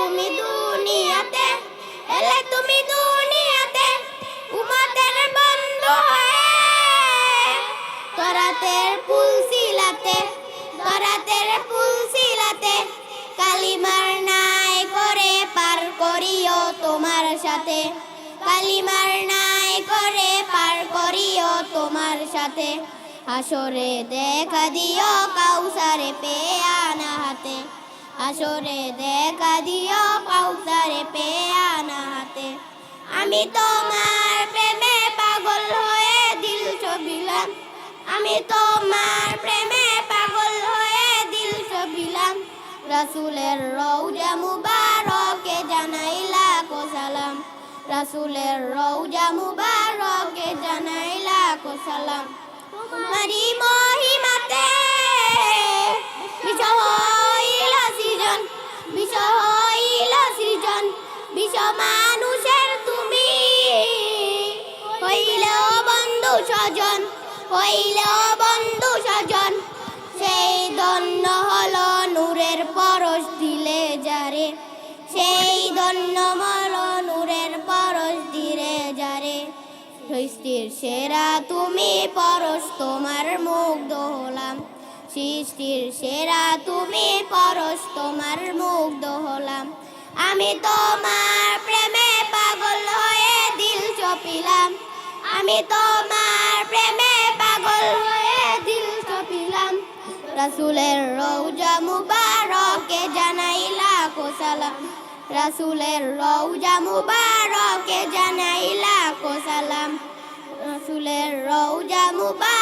তুমি দুনিয়াতে, এলে তুমি দুনিয়াতে উমাদের বন্ধু হয়ে। তরাতের ফুল সিলাতে তরাতের ফুল সিলাতে কালিমার নাই করে পার করিও তোমার সাথে। কালিমার নাই করে পার করিও তোমার সাথে। আসরে দেখা দিও কাউসারে পেয়ে আসরে দেখা দিও কাউসারে পেয়ে আনা হাতে। আমি তোমার প্রেমে পাগল হয়ে দিল ছবিলাম। আমি তোমার প্রেমে পাগল হয়ে দিল ছবিলাম। রাসূলের রওজা মুবারকে জানাই লাখো সালাম। রাসূলের রওজা মুবারকে জানাই লাখো সালাম। তোমারই মহিমাতে মানুষের তুমি। হইল বন্ধু স্বজন, হইল বন্ধু স্বজন। সেই ধন্য হলো নূরের পরশ দিলে যারে। সেই ধন্য হলো নূরের পরশ দিলে যারে। সৃষ্টির সেরা তুমি পরশ, তোমার মুগ্ধ হলাম সৃষ্টির সেরা তুমি পরশ, তোমার মুগ্ধ হলাম আমি তোমার রাসূলের রৌজা মুবারকে জানাই লাখো সালাম। রৌজা মুবারকে জানাইলা লাখো সালাম। রৌজা মুবার